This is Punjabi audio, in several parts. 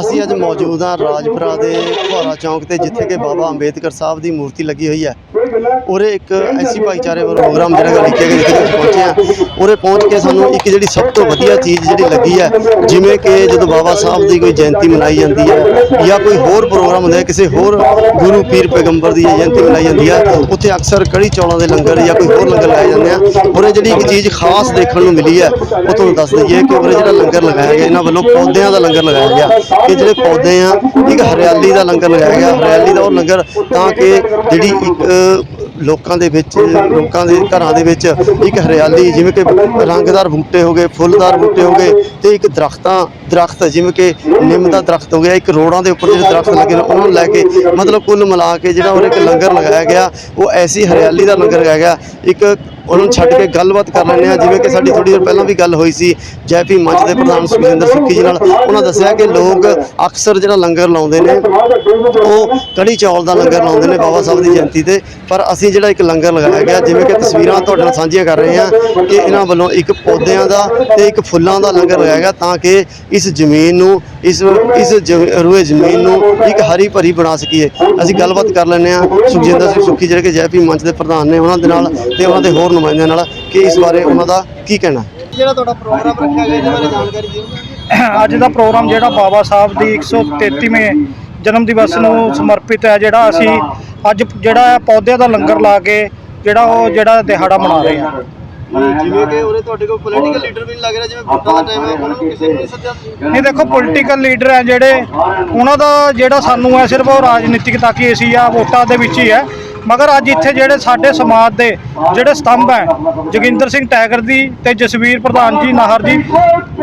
ਅਸੀਂ ਅੱਜ ਮੌਜੂਦ ਹਾਂ ਰਾਜਪੁਰਾ ਦੇ ਫੁਹਾਰਾ ਚੌਂਕ ਤੇ, ਜਿੱਥੇ ਕਿ ਬਾਬਾ ਅੰਬੇਦਕਰ ਸਾਹਿਬ ਦੀ ਮੂਰਤੀ ਲੱਗੀ ਹੋਈ ਹੈ। ਉਰੇ ਇੱਕ ਐਸੀ ਭਾਈਚਾਰੇ ਪ੍ਰੋਗਰਾਮ ਜਿਹੜਾ ਕਿ ਲਿਖਿਆ ਗਿਆ ਜਿੱਥੇ ਅਸੀਂ ਪਹੁੰਚੇ ਹਾਂ। ਉਰੇ ਪਹੁੰਚ ਕੇ ਸਾਨੂੰ ਇੱਕ ਜਿਹੜੀ ਸਭ ਤੋਂ ਵਧੀਆ ਚੀਜ਼ ਜਿਹੜੀ ਲੱਗੀ ਹੈ, ਜਿਵੇਂ ਕਿ ਜਦੋਂ ਬਾਬਾ ਸਾਹਿਬ ਦੀ ਕੋਈ ਜਯੰਤੀ ਮਨਾਈ ਜਾਂਦੀ ਹੈ ਜਾਂ ਕੋਈ ਹੋਰ ਪ੍ਰੋਗਰਾਮ ਹੁੰਦਾ ਕਿਸੇ ਹੋਰ ਗੁਰੂ ਪੀਰ ਪੈਗੰਬਰ ਦੀ ਜਯੰਤੀ ਮਨਾਈ ਜਾਂਦੀ ਹੈ, ਉੱਥੇ ਅਕਸਰ ਕੜੀ ਚੌਲਾਂ ਦੇ ਲੰਗਰ ਜਾਂ ਕੋਈ ਹੋਰ ਲੰਗਰ ਲਾਏ ਜਾਂਦੇ ਆ। ਉਰੇ ਜਿਹੜੀ ਇੱਕ ਚੀਜ਼ ਖਾਸ ਦੇਖਣ ਨੂੰ ਮਿਲੀ ਹੈ, ਉਹ ਤੁਹਾਨੂੰ ਦੱਸ ਦਈਏ ਕਿ ਉਰੇ ਜਿਹੜਾ ਲੰਗਰ ਲਗਾਇਆ ਗਿਆ, ਇਹਨਾਂ ਵੱਲੋਂ ਪੌਦਿਆਂ ਦਾ ਲੰਗਰ ਲਗਾਇਆ ਗਿਆ। ਕਿ ਜਿਹੜੇ ਪੌਦੇ ਆ, ਇੱਕ ਹਰਿਆਲੀ ਦਾ ਲੰਗਰ ਲਗਾਇਆ ਗਿਆ। ਹਰਿਆਲੀ ਦਾ ਉਹ ਲੰਗਰ ਤਾਂ ਕਿ ਜਿਹੜੀ ਇੱਕ ਲੋਕਾਂ ਦੇ ਵਿੱਚ, ਲੋਕਾਂ ਦੇ ਘਰਾਂ ਦੇ ਵਿੱਚ ਇੱਕ ਹਰਿਆਲੀ, ਜਿਵੇਂ ਕਿ ਰੰਗਦਾਰ ਬੂਟੇ ਹੋ ਗਏ, ਫੁੱਲਦਾਰ ਬੂਟੇ ਹੋ ਗਏ ਤੇ ਇੱਕ ਦਰਖਤਾਂ, ਦਰਖਤ, ਜਿਵੇਂ ਕਿ ਨਿੰਮ ਦਾ ਦਰਖਤ ਹੋ ਗਿਆ, ਇੱਕ ਰੋੜਾਂ ਦੇ ਉੱਪਰ ਜਿਹੜੇ ਦਰਖਤ ਲੱਗੇ ਨੇ, ਉਹਨਾਂ ਨੂੰ ਲੈ ਕੇ ਮਤਲਬ ਕੁੱਲ ਮਿਲਾ ਕੇ ਜਿਹੜਾ ਉਹ ਇੱਕ ਲੰਗਰ ਲਗਾਇਆ ਗਿਆ। ਉਹ ਐਸੀ ਹਰਿਆਲੀ ਦਾ ਲੰਗਰ ਲਗਾਇਆ ਗਿਆ। ਇੱਕ ਉਹਨਾਂ ਨੂੰ ਛੱਡ ਕੇ ਗੱਲਬਾਤ ਕਰ ਲੈਂਦੇ ਆ ਜਿਵੇਂ ਕਿ ਸਾਡੀ ਥੋੜੀ ਦੇਰ ਪਹਿਲਾਂ ਵੀ ਗੱਲ ਹੋਈ ਸੀ, ਜੈਪੀ ਮੰਚ ਦੇ ਪ੍ਰਧਾਨ ਸੁਖਜਿੰਦਰ ਸੁੱਖੀ ਜੀ ਨਾਲ। ਉਹਨਾਂ ਦੱਸਿਆ ਕਿ ਲੋਕ ਅਕਸਰ ਜਿਹੜਾ ਲੰਗਰ ਲਾਉਂਦੇ ਨੇ, ਉਹ ਕੜੀ ਚੌਲ ਦਾ ਲੰਗਰ ਲਾਉਂਦੇ ਨੇ ਬਾਬਾ ਸਾਹਿਬ ਦੀ ਜਯੰਤੀ ਤੇ। ਪਰ ਅਸੀਂ ਜਿਹੜਾ ਇੱਕ ਲੰਗਰ ਲਗਾਇਆ ਗਿਆ, ਜਿਵੇਂ ਕਿ ਤਸਵੀਰਾਂ ਤੁਹਾਡੇ ਨਾਲ ਸਾਂਝੀਆਂ ਕਰ ਰਹੇ ਹਾਂ ਕਿ ਇਹਨਾਂ ਵੱਲੋਂ ਇੱਕ ਪੌਦਿਆਂ ਦਾ ਤੇ ਇੱਕ ਫੁੱਲਾਂ ਦਾ ਲੰਗਰ ਲਗਾਇਆ ਗਿਆ ਤਾਂ ਕਿ ਇਸ ਜ਼ਮੀਨ ਨੂੰ, ਇਸ ਇਸ ਰੂਏ ਜ਼ਮੀਨ ਨੂੰ ਇੱਕ ਹਰੀ ਭਰੀ ਬਣਾ ਸਕੀਏ। ਅਸੀਂ ਗੱਲਬਾਤ ਕਰ ਲੈਂਦੇ ਹਾਂ ਸੁਖਜਿੰਦਰ ਸਿੰਘ ਸੁੱਖੀ, ਜਿਹੜੇ ਕਿ ਜੈਪੀ ਮੰਚ ਦੇ ਪ੍ਰਧਾਨ ਨੇ ਉਹਨਾਂ ਦੇ ਨਾਲ ਤੇ ਉਹਨਾਂ ਦੇ ਹੋਰ ਨੁਮਾਇੰਦਿਆਂ ਨਾਲ ਕਿ ਇਸ ਬਾਰੇ ਉਹਨਾਂ ਦਾ ਕੀ ਕਹਿਣਾ ਜਿਹੜਾ ਤੁਹਾਡਾ ਪ੍ਰੋਗਰਾਮ ਰੱਖਿਆ ਗਿਆ ਇਹਦੇ ਬਾਰੇ ਜਾਣਕਾਰੀ ਦਿਓ। ਅੱਜ ਦਾ ਪ੍ਰੋਗਰਾਮ ਜਿਹੜਾ ਬਾਬਾ ਸਾਹਿਬ ਦੀ 133ਵੇਂ ਜਨਮ ਦਿਵਸ ਨੂੰ ਸਮਰਪਿਤ ਹੈ ਜਿਹੜਾ ਅਸੀਂ ਅੱਜ ਜਿਹੜਾ ਹੈ ਪੌਦਿਆਂ ਦਾ ਲੰਗਰ ਲਾ ਕੇ ਜਿਹੜਾ ਉਹ ਜਿਹੜਾ ਦਿਹਾੜਾ ਮਨਾ ਰਹੇ ਹਾਂ। ਜਿਵੇਂ ਕਿ ਉਰੇ ਤੁਹਾਡੇ ਕੋਲ ਪੋਲੀਟੀਕਲ ਲੀਡਰ ਵੀ ਨਹੀਂ ਲੱਗ ਰਿਹਾ ਜਿਵੇਂ ਵੋਟਾਂ ਦਾ ਟਾਈਮ ਹੈ ਉਹਨਾਂ ਨੂੰ ਕਿਸੇ ਨੂੰ ਨਹੀਂ ਸੱਦਿਆ? ਨਹੀਂ ਦੇਖੋ ਪੋਲੀਟੀਕਲ ਲੀਡਰ ਹੈ ਜਿਹੜੇ ਉਹਨਾਂ ਦਾ ਜਿਹੜਾ ਸਾਨੂੰ ਹੈ ਸਿਰਫ ਉਹ ਰਾਜਨੀਤਿਕ ਤੱਕ ਹੀ ਅਸੀਂ ਆ ਵੋਟਾਂ ਦੇ ਵਿੱਚ ਹੀ ਹੈ। ਮਗਰ ਅੱਜ ਇੱਥੇ ਜਿਹੜੇ ਸਾਡੇ ਸਮਾਜ ਦੇ ਜਿਹੜੇ ਸਤੰਭ ਹੈ, ਜੋਗਿੰਦਰ ਸਿੰਘ ਟੈਗਰ ਦੀ ਤੇ ਜਸਵੀਰ ਪ੍ਰਧਾਨ ਜੀ ਨਾਹਰ ਜੀ,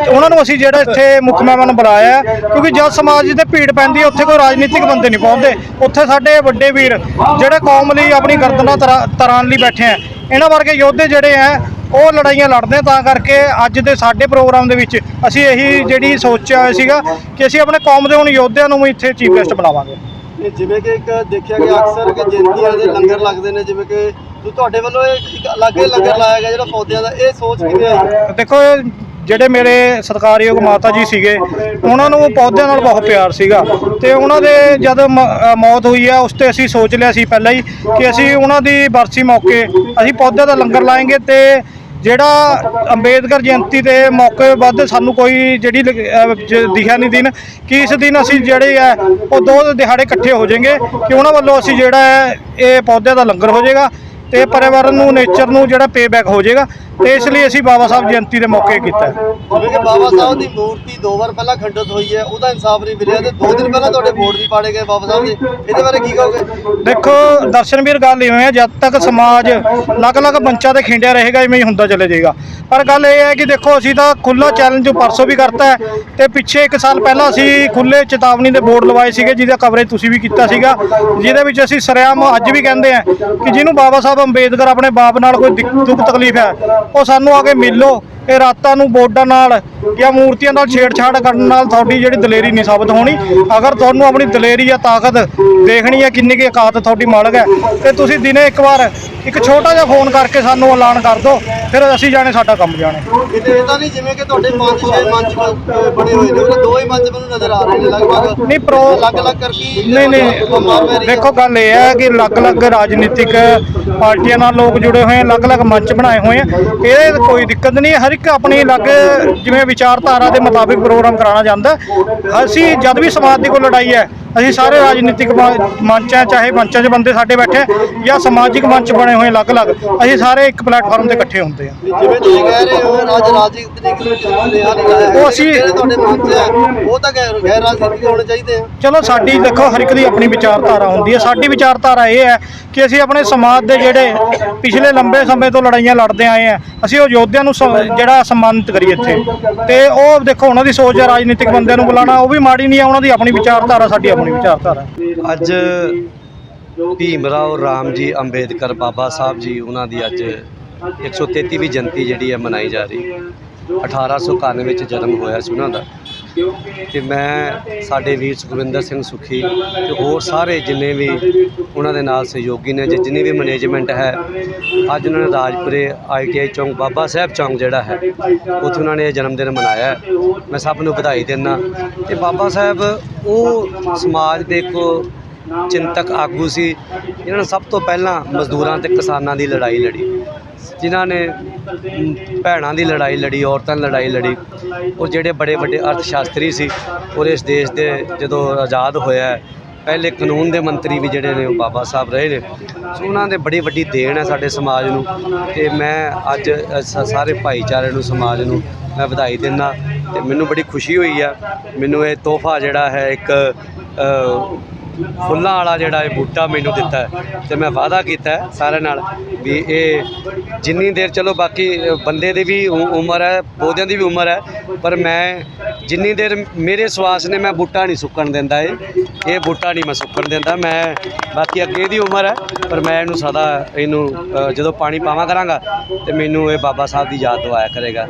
ਉਹਨਾਂ ਨੂੰ ਅਸੀਂ ਜਿਹੜਾ ਇੱਥੇ ਮੁੱਖ ਮਹਿਮਾਨ ਬੁਲਾਇਆ ਕਿਉਂਕਿ ਜਦ ਸਮਾਜ ਦੇ ਭੀੜ ਪੈਂਦੀ ਹੈ, ਉੱਥੇ ਕੋਈ ਰਾਜਨੀਤਿਕ ਬੰਦੇ ਨਹੀਂ ਪਹੁੰਚਦੇ। ਉੱਥੇ ਸਾਡੇ ਵੱਡੇ ਵੀਰ ਜਿਹੜੇ ਕੌਮ ਲਈ ਆਪਣੀ ਗਰਦਨਾਂ ਤਰਾ- ਤਰਾਨ ਲਈ ਬੈਠੇ ਆ ਇਹਨਾਂ ਵਰਗੇ ਯੋਧੇ ਜਿਹੜੇ ਆ ਉਹ ਲੜਾਈਆਂ ਲੜਦੇ ਤਾਂ ਕਰਕੇ ਅੱਜ ਦੇ ਸਾਡੇ ਪ੍ਰੋਗਰਾਮ ਦੇ ਵਿੱਚ ਅਸੀਂ ਇਹੀ ਜਿਹੜੀ ਸੋਚਿਆ ਹੋਇਆ ਸੀਗਾ ਕਿ ਅਸੀਂ ਆਪਣੇ ਕੌਮ ਦੇ ਹੁਣ ਯੋਧਿਆਂ ਨੂੰ ਵੀ ਇੱਥੇ ਚੀਫ ਗੈਸਟ ਬਣਾਵਾਂਗੇ ਇਹ ਜਿਵੇਂ ਕਿ ਇੱਕ ਦੇਖਿਆ ਗਿਆ ਅਕਸਰ ਕਿ ਜਯੰਤੀਆਂ ਦੇ ਲੰਗਰ ਲੱਗਦੇ ਨੇ ਜਿਵੇਂ ਕਿ ਤੁਹਾਡੇ ਵੱਲੋਂ ਇਹ ਇੱਕ ਅਲੱਗ ਹੀ ਲੰਗਰ ਲਾਇਆ ਗਿਆ ਜਿਹੜਾ ਪੌਦਿਆਂ ਦਾ ਇਹ ਸੋਚ ਕਿਵੇਂ ਆਈ? ਦੇਖੋ ਜਿਹੜੇ ਮੇਰੇ ਸਤਿਕਾਰਯੋਗ ਮਾਤਾ ਜੀ ਸੀਗੇ ਉਹਨਾਂ ਨੂੰ ਪੌਦਿਆਂ ਨਾਲ ਬਹੁਤ ਪਿਆਰ ਸੀਗਾ। ਤੇ ਉਹਨਾਂ ਦੇ ਜਦ ਮੌਤ ਹੋਈ ਆ ਉਸ ਤੇ ਅਸੀਂ ਸੋਚ ਲਿਆ ਸੀ ਪਹਿਲਾਂ ਹੀ ਕਿ ਅਸੀਂ ਉਹਨਾਂ ਦੀ ਬਰਸੀ ਮੌਕੇ ਅਸੀਂ ਪੌਦਿਆਂ ਦਾ ਲੰਗਰ ਲਾਏਂਗੇ ਤੇ ਜਿਹੜਾ ਅੰਬੇਦਕਰ ਜਯੰਤੀ ਦੇ ਮੌਕੇ ਵੱਧ ਸਾਨੂੰ ਕੋਈ ਜਿਹੜੀ ਲ- ਦਿਖਿਆ ਨਹੀਂ ਦਿਨ, ਕਿ ਇਸ ਦਿਨ ਅਸੀਂ ਜਿਹੜੇ ਹੈ ਉਹ ਦੋ ਦਿਹਾੜੇ ਇਕੱਠੇ ਹੋ ਜਾਣਗੇ ਕਿ ਉਹਨਾਂ ਵੱਲੋਂ ਅਸੀਂ ਜਿਹੜਾ ਹੈ, ਇਹ ਪੌਦਿਆਂ ਦਾ ਲੰਗਰ ਹੋ ਜਾਏਗਾ। ਤੇ ਪਰਿਵਾਰਨ ਨੂੰ ਨੇਚਰ ਨੂੰ ਜਿਹੜਾ ਪੇਬੈਕ ਹੋ ਜਾਏਗਾ ਤੇ ਇਸ ਲਈ ਅਸੀਂ ਬਾਬਾ ਸਾਹਿਬ ਜਯੰਤੀ ਦੇ ਮੌਕੇ ਕੀਤਾ ਹੈ। ਜਿਵੇਂ ਕਿ ਬਾਬਾ ਸਾਹਿਬ ਦੀ ਮੂਰਤੀ ਦੋ ਵਾਰ ਪਹਿਲਾਂ ਖੰਡਿਤ ਹੋਈ ਹੈ ਉਹਦਾ ਇਨਸਾਫ ਨਹੀਂ ਮਿਲਿਆ ਤੇ ਦੋ ਦਿਨ ਪਹਿਲਾਂ ਤੁਹਾਡੇ ਵੋਟ ਵੀ ਪਾੜੇ ਗਏ ਬਾਬਾ ਸਾਹਿਬ ਦੇ ਇਹਦੇ ਬਾਰੇ ਕੀ ਕਹੋਗੇ? ਦੇਖੋ ਦਰਸ਼ਨਵੀਰ ਗੱਲ ਇਵੇਂ ਹੈ ਜਦ ਤੱਕ ਸਮਾਜ ਅਲੱਗ-ਅਲੱਗ ਮੰਚਾਂ ਤੇ ਖਿੰਡਿਆ ਰਹੇਗਾ ਇਵੇਂ ਹੀ ਹੁੰਦਾ ਚਲੇ ਜਾਏਗਾ। ਪਰ ਗੱਲ ਇਹ ਹੈ ਕਿ ਦੇਖੋ ਅਸੀਂ ਤਾਂ ਖੁੱਲਾ ਚੈਲੰਜ ਪਰਸੋਂ ਵੀ ਕਰਤਾ ਤੇ ਪਿੱਛੇ 1 ਸਾਲ ਪਹਿਲਾਂ ਅਸੀਂ ਖੁੱਲੇ ਚੇਤਾਵਨੀ ਦੇ ਬੋਰਡ ਲਵਾਏ ਸੀਗੇ ਜਿਹਦਾ ਕਵਰੇਜ ਤੁਸੀਂ ਵੀ ਕੀਤਾ ਸੀਗਾ ਜਿਹਦੇ ਵਿੱਚ ਅਸੀਂ ਸਰਿਆਮ ਅੱਜ ਵੀ ਕਹਿੰਦੇ ਆ ਕਿ ਜਿਹਨੂੰ ਬਾਬਾ ਸਾਹਿਬ ਅੰਬੇਦਕਰ ਆਪਣੇ ਬਾਪ ਨਾਲ ਕੋਈ ਦੁੱਖ ਤਕਲੀਫ ਹੈ ਉਹ ਸਾਨੂੰ ਆ ਕੇ ਮਿਲੋ। ਇਹ ਰਾਤਾਂ ਨੂੰ ਬੋਰਡਾਂ ਨਾਲ ਜਾਂ ਮੂਰਤੀਆਂ ਨਾਲ ਛੇੜਛਾੜ ਕਰਨ ਨਾਲ ਤੁਹਾਡੀ ਜਿਹੜੀ ਦਲੇਰੀ ਨਹੀਂ ਸਾਬਤ ਹੋਣੀ। ਅਗਰ ਤੁਹਾਨੂੰ ਆਪਣੀ ਦਲੇਰੀ ਜਾਂ ਤਾਕਤ ਦੇਖਣੀ ਹੈ ਕਿੰਨੀ ਕੀ ਔਕਾਤ ਤੁਹਾਡੀ ਮਾਲਕ ਹੈ ਤੇ ਤੁਸੀਂ ਦਿਨੇ ਇੱਕ ਵਾਰ ਇੱਕ ਛੋਟਾ ਜਿਹਾ ਫੋਨ ਕਰਕੇ ਸਾਨੂੰ ਐਲਾਨ ਕਰ ਦਿਓ ਫਿਰ ਅਸੀਂ ਜਾਣੇ ਸਾਡਾ ਕੰਮ ਜਾਣੇ। ਕਿਤੇ ਇਹ ਤਾਂ ਨਹੀਂ ਜਿਵੇਂ ਕਿ ਤੁਹਾਡੇ ਪੰਜ ਛੇ ਮੰਚ ਬ- ਬਣੇ ਹੋਏ ਨੇ ਉਹਦੇ ਦੋ ਹੀ ਮੰਚ ਮੈਨੂੰ ਨਜ਼ਰ ਆ ਰਹੇ ਨੇ ਲਗਭਗ। ਨਹੀਂ ਪ੍ਰੋ ਅਲੱਗ-ਅਲੱਗ ਕਰਕੇ ਨਹੀਂ ਨਹੀਂ। ਦੇਖੋ ਗੱਲ ਇਹ ਹੈ ਕਿ ਅਲੱਗ-ਅਲੱਗ ਰਾਜਨੀਤਿਕ ਪਾਰਟੀਆਂ ਨਾਲ ਲੋਕ ਜੁੜੇ ਹੋਏ ਅਲੱਗ-ਅਲੱਗ ਮੰਚ ਬਣਾਏ ਹੋਏ ਆ। ਇਹ ਕੋਈ ਦਿੱਕਤ ਨਹੀਂ ਹੈ, ਹਰ ਇੱਕ ਆਪਣੀ ਅਲੱਗ ਜਿਵੇਂ ਵਿਚਾਰਧਾਰਾ ਦੇ ਮੁਤਾਬਿਕ ਪ੍ਰੋਗਰਾਮ ਕਰਾਉਣਾ ਜਾਂਦਾ। ਅਸੀਂ ਜਦ ਵੀ ਸਮਾਜ ਦੀ ਕੋਈ ਲੜਾਈ ਹੈ ਅਸੀਂ ਸਾਰੇ ਰਾਜਨੀਤਿਕ ਮੰਚਾਂ ਚਾਹੇ ਮੰਚਾਂ 'ਚ ਬੰਦੇ ਸਾਡੇ ਬੈਠੇ ਜਾਂ ਸਮਾਜਿਕ ਮੰਚ ਬਣੇ ਹੋਏ ਅਲੱਗ-ਅਲੱਗ ਅਸੀਂ ਸਾਰੇ ਇੱਕ ਪਲੇਟਫਾਰਮ ਤੇ ਇਕੱਠੇ ਹੁੰਦੇ ਆ ਜਿਵੇਂ ਤੁਸੀਂ ਕਹਿ ਰਹੇ ਹੋ ਰਾਜ ਰਾਜਨੀਤਿਕ ਨੂੰ ਕਿਸੇ ਨੇ ਆ ਨਹੀਂ ਲਾਇਆ ਉਹ ਅਸੀਂ- ਜਿਹੜੇ ਤੁਹਾਡੇ ਮੰਚ ਹੈ ਉਹ ਤਾਂ ਗੈਰ ਗੈਰ ਰਾਜਨੀਤਿਕ ਹੋਣੇ ਚਾਹੀਦੇ ਆ। ਚਲੋ ਸਾਡੀ ਦੇਖੋ ਹਰ ਇੱਕ ਦੀ ਆਪਣੀ ਵਿਚਾਰਧਾਰਾ ਹੁੰਦੀ ਹੈ। ਸਾਡੀ ਵਿਚਾਰਧਾਰਾ ਇਹ ਹੈ ਕਿ ਅਸੀਂ ਆਪਣੇ ਸਮਾਜ ਦੇ ਜਿਹੜੇ ਪਿਛਲੇ ਲੰਬੇ ਸਮੇਂ ਤੋਂ ਲੜਾਈਆਂ ਲੜਦੇ ਆਏ ਆ ਅਸੀਂ ਉਹ ਯੋਧਿਆਂ ਨੂੰ ਜਿਹੜਾ ਸਨਮਾਨਿਤ ਕਰੀਏ ਇੱਥੇ। ਤੇ ਉਹ ਦੇਖੋ ਉਹਨਾਂ ਦੀ ਸੋਚ ਹੈ ਰਾਜਨੀਤਿਕ ਬੰਦਿਆਂ ਨੂੰ ਬੁਲਾਣਾ ਉਹ ਵੀ ਮਾੜੀ ਨਹੀਂ ਹੈ ਉਹਨਾਂ ਦੀ ਆਪਣੀ ਵਿਚਾਰਧਾਰਾ ਸਾਡੀ ਆਪਣੀ ਵਿਚਾਰਧਾਰਾ। ਅੱਜ ਭੀਮ ਰਾਓ ਰਾਮ ਜੀ ਅੰਬੇਦਕਰ ਬਾਬਾ ਸਾਹਿਬ ਜੀ, ਉਹਨਾਂ ਦੀ ਅੱਜ 133ਵੀਂ ਜਯੰਤੀ ਜਿਹੜੀ ਹੈ ਮਨਾਈ ਜਾ ਰਹੀ। 1891 ਵਿੱਚ ਜਨਮ ਹੋਇਆ ਸੀ ਉਹਨਾਂ ਦਾ। ਤੇ ਮੈਂ ਸਾਡੇ ਵੀਰ ਸੁਖਵਿੰਦਰ ਸਿੰਘ ਸੁਖੀ ਤੇ ਹੋਰ ਸਾਰੇ ਜਿੰਨੇ ਵੀ ਉਹਨਾਂ ਦੇ ਨਾਲ ਸਹਿਯੋਗੀ ਨੇ ਜਿੰਨੀ ਵੀ ਮੈਨੇਜਮੈਂਟ ਹੈ, ਅੱਜ ਉਹਨਾਂ ਨੇ ਰਾਜਪੁਰੇ ਆਈਟੀਆਈ ਚੌਂਕ, ਬਾਬਾ ਸਾਹਿਬ ਚੌਂਕ ਜਿਹੜਾ ਹੈ, ਉੱਥੇ ਉਹਨਾਂ ਨੇ ਇਹ ਜਨਮ ਦਿਨ ਮਨਾਇਆ ਮੈਂ ਸਭ ਨੂੰ ਵਧਾਈ ਦਿੰਦਾ। ਤੇ ਬਾਬਾ ਸਾਹਿਬ, ਉਹ ਸਮਾਜ ਦੇ ਇੱਕ ਚਿੰਤਕ ਆਗੂ ਸੀ। ਇਹਨਾਂ ਨੇ ਸਭ ਤੋਂ ਪਹਿਲਾਂ ਮਜ਼ਦੂਰਾਂ ਤੇ ਕਿਸਾਨਾਂ ਦੀ ਲੜਾਈ ਲੜੀ। ਜਿਨ੍ਹਾਂ ਨੇ ਭੈਣਾਂ ਦੀ ਲੜਾਈ ਲੜੀ, ਔਰਤਾਂ ਦੀ ਲੜਾਈ ਲੜੀ। ਔਰ ਜਿਹੜੇ ਬੜੇ ਵੱਡੇ ਅਰਥ ਸ਼ਾਸਤਰੀ ਸੀ, ਔਰ ਇਸ ਦੇਸ਼ ਦੇ ਜਦੋਂ ਆਜ਼ਾਦ ਹੋਇਆ ਪਹਿਲੇ ਕਾਨੂੰਨ ਦੇ ਮੰਤਰੀ ਵੀ ਜਿਹੜੇ ਨੇ ਉਹ ਬਾਬਾ ਸਾਹਿਬ ਰਹੇ ਨੇ। ਸੋ ਉਹਨਾਂ ਦੇ ਬੜੀ ਵੱਡੀ ਦੇਣ ਹੈ ਸਾਡੇ ਸਮਾਜ ਨੂੰ। ਤੇ ਮੈਂ ਅੱਜ ਸਾਰੇ ਭਾਈਚਾਰੇ ਨੂੰ, ਸਮਾਜ ਨੂੰ ਮੈਂ ਵਧਾਈ ਦਿੰਦਾ। ਤੇ ਮੈਨੂੰ ਬੜੀ ਖੁਸ਼ੀ ਹੋਈ ਆ ਮੈਨੂੰ ਇਹ ਤੋਹਫਾ ਜਿਹੜਾ ਹੈ, ਇੱਕ ਫੁੱਲਾਂ ਵਾਲਾ ਜਿਹੜਾ ਇਹ ਬੂਟਾ ਮੈਨੂੰ ਦਿੱਤਾ ਹੈ ਤੇ ਮੈਂ ਵਾਅਦਾ ਕੀਤਾ ਸਾਰਿਆਂ ਨਾਲ ਵੀ ਇਹ ਜਿੰਨੀ ਦੇਰ ਚਲੋ ਬਾਕੀ ਬੰਦੇ ਦੀ ਵੀ ਉਮਰ ਹੈ, ਪੌਦਿਆਂ ਦੀ ਵੀ ਉਮਰ ਹੈ, ਪਰ ਮੈਂ ਜਿੰਨੀ ਦੇਰ ਮੇਰੇ ਸਵਾਸ ਨੇ ਮੈਂ ਬੂਟਾ ਨਹੀਂ ਸੁੱਕਣ ਦਿੰਦਾ ਇਹ ਇਹ ਬੂਟਾ ਨਹੀਂ ਮੈਂ ਸੁੱਕਣ ਦਿੰਦਾ, ਮੈਂ ਬਾਕੀ ਅੱਗੇ ਦੀ ਉਮਰ ਹੈ, ਪਰ ਮੈਂ ਇਹਨੂੰ ਸਦਾ ਇਹਨੂੰ ਜਦੋਂ ਪਾਣੀ ਪਾਵਾਂ ਕਰਾਂਗਾ ਤੇ ਮੈਨੂੰ ਇਹ ਬਾਬਾ ਸਾਹਿਬ ਦੀ ਯਾਦ ਦਵਾਇਆ ਕਰੇਗਾ।